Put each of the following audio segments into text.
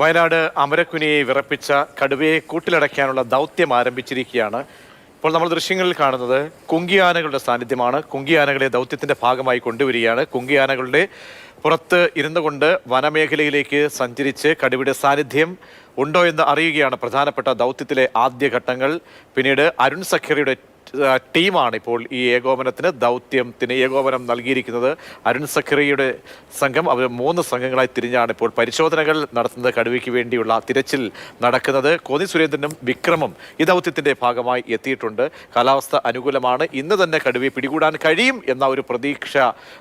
വയനാട് അമരക്കുനിയെ വിറപ്പിച്ച കടുവയെ കൂട്ടിലടയ്ക്കാനുള്ള ദൗത്യം ആരംഭിച്ചിരിക്കുകയാണ്. ഇപ്പോൾ നമ്മൾ ദൃശ്യങ്ങളിൽ കാണുന്നത് കുങ്കിയാനകളുടെ സാന്നിധ്യമാണ്. കുങ്കിയാനകളെ ദൗത്യത്തിന്റെ ഭാഗമായി കൊണ്ടുവരികയാണ്. കുങ്കിയാനകളുടെ പുറത്ത് ഇരുന്നു കൊണ്ട് വനമേഖലയിലേക്ക് സഞ്ചരിച്ച് കടുവയുടെ സാന്നിധ്യം ഉണ്ടോ എന്ന് അറിയുകയാണ് പ്രധാനപ്പെട്ട ദൗത്യത്തിലെ ആദ്യഘട്ടങ്ങൾ. പിന്നീട് അരുൺ സഖറിയുടെ ടീമാണ് ഇപ്പോൾ ഈ ഏകോപനത്തിന് ദൗത്യത്തിന് ഏകോപനം നൽകിയിരിക്കുന്നത്. അരുൺ സഖറിയുടെ സംഘം അവർ മൂന്ന് സംഘങ്ങളായി തിരിഞ്ഞാണ് ഇപ്പോൾ പരിശോധനകൾ നടത്തുന്നത് കടുവയ്ക്ക് വേണ്ടിയുള്ള തിരച്ചിൽ നടക്കുന്നത്. കോന്നി സുരേന്ദ്രനും വിക്രമും ഈ ദൗത്യത്തിന്റെ ഭാഗമായി എത്തിയിട്ടുണ്ട്. കാലാവസ്ഥ അനുകൂലമാണ്. ഇന്ന് തന്നെ കടുവയെ പിടികൂടാൻ കഴിയും എന്ന ഒരു പ്രതീക്ഷ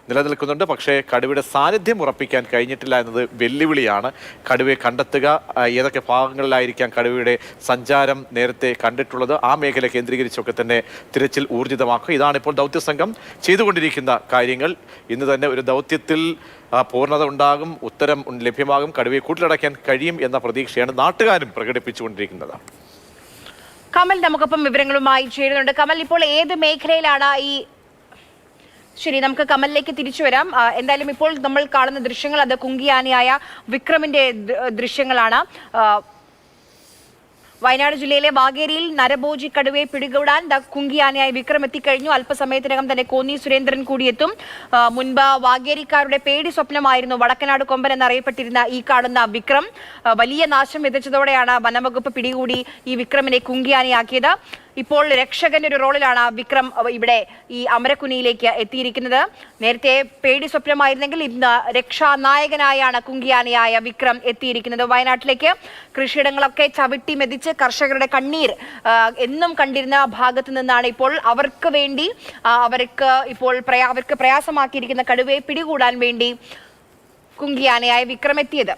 നിലനിൽക്കുന്നുണ്ട്. പക്ഷേ കടുവയുടെ സാന്നിധ്യം ഉറപ്പിക്കാൻ കഴിഞ്ഞിട്ടില്ല എന്നത് വെല്ലുവിളിയാണ്. കടുവയെ കണ്ടെത്തുക ഏതൊക്കെ ഭാഗങ്ങളിലായിരിക്കാം കടുവയുടെ സഞ്ചാരം നേരത്തെ കണ്ടിട്ടുള്ളത്. ആ മേഖല കേന്ദ്രീകരിച്ചൊക്കെ തന്നെ തിരച്ചിൽ ഊർജിതമാക്കുക. ഇതാണ് ഇപ്പോൾ ദൗത്യ സംഘം ചെയ്തുകൊണ്ടിരിക്കുന്ന കാര്യങ്ങൾ. ഇന്ന് തന്നെ ഒരു ദൗത്യത്തിൽ പൂർണത ഉണ്ടാകും ഉത്തരം ലഭ്യമാകും കടുവയെ കൂട്ടിലടയ്ക്കാൻ കഴിയും എന്ന പ്രതീക്ഷയാണ് നാട്ടുകാരും പ്രകടിപ്പിച്ചുകൊണ്ടിരിക്കുന്നത്. കമൽ നമുക്കൊപ്പം വിവരങ്ങളുമായി ചേരുന്നുണ്ട്. കമൽ ഇപ്പോൾ ഏത് മേഖലയിലാണ് ഈ ശരി നമുക്ക് കമലിലേക്ക് തിരിച്ചു വരാം. എന്തായാലും ഇപ്പോൾ നമ്മൾ കാണുന്ന ദൃശ്യങ്ങൾ അത് കുങ്കിയാനയായ വിക്രമിന്റെ ദൃശ്യങ്ങളാണ്. വയനാട് ജില്ലയിലെ വാഗേരിയിൽ നരഭോജി കടുവയെ പിടികൂടാൻ ദ കുങ്കിയാനയായി വിക്രം എത്തിക്കഴിഞ്ഞു. അല്പസമയത്തിനകം തന്നെ കോന്നി സുരേന്ദ്രൻ കൂടിയെത്തും. മുൻപ് വാഗേരിക്കാരുടെ പേടി സ്വപ്നമായിരുന്നു വടക്കനാട് കൊമ്പൻ എന്നറിയപ്പെട്ടിരുന്ന ഈ കാണുന്ന വിക്രം. വലിയ നാശം വിതച്ചതോടെയാണ് വനംവകുപ്പ് പിടികൂടി ഈ വിക്രമിനെ കുങ്കിയാനയാക്കിയത്. ഇപ്പോൾ രക്ഷകന്റെ ഒരു റോളിലാണ് വിക്രം ഇവിടെ ഈ അമരക്കുനിയിലേക്ക് എത്തിയിരിക്കുന്നത്. നേരത്തെ പേടി സ്വപ്നമായിരുന്നെങ്കിൽ ഇന്ന് രക്ഷാനായകനായാണ് കുങ്കിയാനയായ വിക്രം എത്തിയിരിക്കുന്നത്. വയനാട്ടിലേക്ക് കൃഷിയിടങ്ങളൊക്കെ ചവിട്ടി മെതിച്ച് കർഷകരുടെ കണ്ണീർ എന്നും കണ്ടിരുന്ന ഭാഗത്ത് നിന്നാണ് ഇപ്പോൾ അവർക്ക് വേണ്ടി അവർക്ക് ഇപ്പോൾ അവർക്ക് പ്രയാസമാക്കിയിരിക്കുന്ന കടുവയെ പിടികൂടാൻ വേണ്ടി കുങ്കിയാനയായ വിക്രം എത്തിയത്.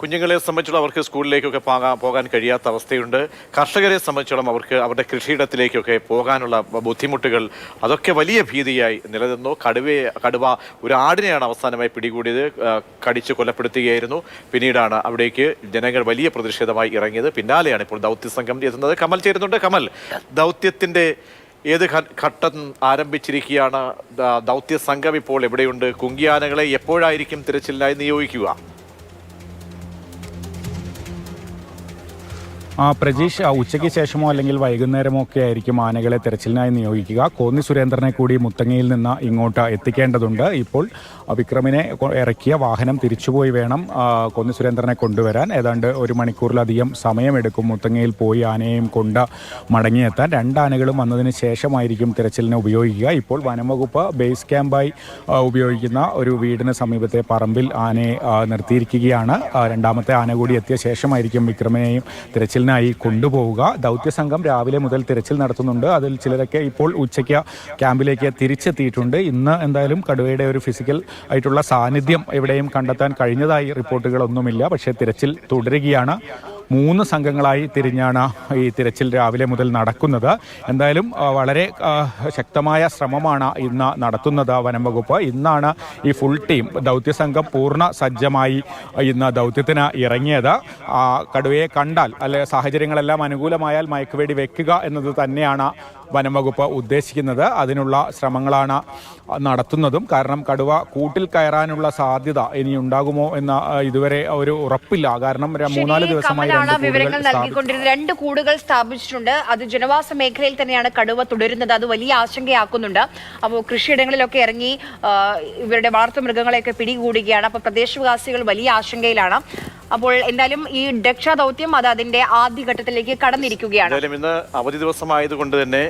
കുഞ്ഞുങ്ങളെ സംബന്ധിച്ചോളം അവർക്ക് സ്കൂളിലേക്കൊക്കെ പോകാൻ പോകാൻ കഴിയാത്ത അവസ്ഥയുണ്ട്. കർഷകരെ സംബന്ധിച്ചോളം അവർക്ക് അവരുടെ കൃഷിയിടത്തിലേക്കൊക്കെ പോകാനുള്ള ബുദ്ധിമുട്ടുകൾ അതൊക്കെ വലിയ ഭീതിയായി നിലനിന്നു. കടുവയെ കടുവ ഒരു ആടിനെയാണ് അവസാനമായി പിടികൂടിയത്. കടിച്ച് കൊലപ്പെടുത്തുകയായിരുന്നു. പിന്നീടാണ് അവിടേക്ക് ജനങ്ങൾ വലിയ പ്രതിഷേധമായി ഇറങ്ങിയത്. പിന്നാലെയാണ് ഇപ്പോൾ ദൗത്യ സംഘം എത്തുന്നത്. കമൽ ചേരുന്നുണ്ട്. കമൽ ദൗത്യത്തിന്റെ ഏത് ഘട്ടം ആരംഭിച്ചിരിക്കുകയാണ്? ദൗത്യ സംഘം ഇപ്പോൾ എവിടെയുണ്ട്? കുങ്കിയാനകളെ എപ്പോഴായിരിക്കും തിരച്ചിലിനായി നിയോഗിക്കുക? ആ പ്രജീഷ് ഉച്ചയ്ക്ക് ശേഷമോ അല്ലെങ്കിൽ വൈകുന്നേരമോ ഒക്കെ ആയിരിക്കും ആനകളെ തെരച്ചിലിനായി നിയോഗിക്കുക. കോന്നി സുരേന്ദ്രനെ കൂടി മുത്തങ്ങയിൽ നിന്ന് ഇങ്ങോട്ട് എത്തിക്കേണ്ടതുണ്ട്. ഇപ്പോൾ വിക്രമിനെ ഇറക്കിയ വാഹനം തിരിച്ചുപോയി വേണം കോന്നി സുരേന്ദ്രനെ കൊണ്ടുവരാൻ. ഏതാണ്ട് ഒരു മണിക്കൂറിലധികം സമയമെടുക്കും മുത്തങ്ങയിൽ പോയി ആനയെയും കൊണ്ട് മടങ്ങിയെത്താൻ. രണ്ട് ആനകളും വന്നതിന് ശേഷമായിരിക്കും തിരച്ചിലിനെ ഉപയോഗിക്കുക. ഇപ്പോൾ വനംവകുപ്പ് ബേസ് ക്യാമ്പായി ഉപയോഗിക്കുന്ന ഒരു വീടിന് സമീപത്തെ പറമ്പിൽ ആനയെ നിർത്തിയിരിക്കുകയാണ്. രണ്ടാമത്തെ ആന കൂടി എത്തിയ ശേഷമായിരിക്കും വിക്രമനെയും തിരച്ചിലിനായി കൊണ്ടുപോവുക. ദൗത്യസംഘം രാവിലെ മുതൽ തിരച്ചിൽ നടത്തുന്നുണ്ട്. അതിൽ ചിലരൊക്കെ ഇപ്പോൾ ഉച്ചയ്ക്ക് ക്യാമ്പിലേക്ക് തിരിച്ചെത്തിയിട്ടുണ്ട്. ഇന്ന് എന്തായാലും കടുവയുടെ ഒരു ഫിസിക്കൽ ആയിട്ടുള്ള സാന്നിധ്യം എവിടെയും കണ്ടെത്താൻ കഴിഞ്ഞതായി റിപ്പോർട്ടുകളൊന്നുമില്ല. പക്ഷേ തിരച്ചിൽ തുടരുകയാണ്. മൂന്ന് സംഘങ്ങളായി തിരിഞ്ഞാണ് ഈ തിരച്ചിൽ രാവിലെ മുതൽ നടക്കുന്നത്. എന്തായാലും വളരെ ശക്തമായ ശ്രമമാണ് ഇന്ന് നടത്തുന്നത് വനം വകുപ്പ്. ഇന്നാണ് ഈ ഫുൾ ടീം ദൗത്യസംഘം പൂർണ സജ്ജമായി ഇന്ന് ദൗത്യത്തിന് ഇറങ്ങിയത്. കടുവയെ കണ്ടാൽ അല്ലെ സാഹചര്യങ്ങളെല്ലാം അനുകൂലമായാൽ മയക്കുവേടി വെക്കുക എന്നത് തന്നെയാണ് വനം വകുപ്പ് ഉദ്ദേശിക്കുന്നത് അതിനുള്ള ശ്രമങ്ങളാണ് നടത്തുന്നതും. കാരണം കടുവ കൂട്ടിൽ കയറാനുള്ള സാധ്യത ഇനി ഉണ്ടാകുമോ എന്ന ഇതുവരെ ഒരു ഉറപ്പില്ല. കാരണം മൂന്നാൽ ദിവസമായി രണ്ട് വിവരങ്ങൾ കൂടുകൾ നൽകിക്കൊണ്ടിരുന്നത്. രണ്ട് കൂടുകൾ സ്ഥാപിച്ചിട്ടുണ്ട്. അത് ജനവാസ മേഖലയിൽ തന്നെയാണ് കടുവ തുടരുന്നത്. അത് വലിയ ആശങ്കയാക്കുന്നുണ്ട്. അപ്പോൾ കൃഷിയിടങ്ങളിലൊക്കെ ഇറങ്ങി ഇവരുടെ വളർത്തു മൃഗങ്ങളെയൊക്കെ പിടികൂടുകയാണ്. അപ്പോൾ പ്രദേശവാസികൾ വലിയ ആശങ്കയിലാണ്. അപ്പോൾ എന്തായാലും ഈ രക്ഷാ ദൗത്യം അത് അതിന്റെ ആദ്യഘട്ടത്തിലേക്ക് കടന്നിരിക്കുകയാണ്. ഇന്ന് അവധി ദിവസമായതുകൊണ്ട് തന്നെ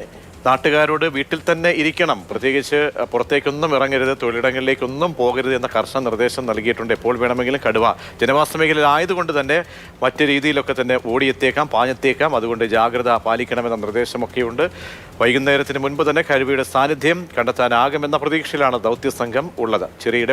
നാട്ടുകാരോട് വീട്ടിൽ തന്നെ ഇരിക്കണം. പ്രത്യേകിച്ച് പുറത്തേക്കൊന്നും ഇറങ്ങരുത് തൊഴിലിടങ്ങളിലേക്കൊന്നും പോകരുത് എന്ന കർശന നിർദ്ദേശം നൽകിയിട്ടുണ്ട്. എപ്പോൾ വേണമെങ്കിലും കടുവ. ജനവാസ മേഖലയിൽ ആയതുകൊണ്ട് തന്നെ മറ്റു രീതിയിലൊക്കെ തന്നെ ഓടിയെത്തേക്കാം പാഞ്ഞെത്തേക്കാം അതുകൊണ്ട് ജാഗ്രത പാലിക്കണമെന്ന നിർദ്ദേശമൊക്കെയുണ്ട്. വൈകുന്നേരത്തിന് മുൻപ് തന്നെ കഴിവയുടെ സാന്നിധ്യം കണ്ടെത്താനാകുമെന്ന പ്രതീക്ഷയിലാണ് ദൗത്യ സംഘം ഉള്ളത്. ചെറിയ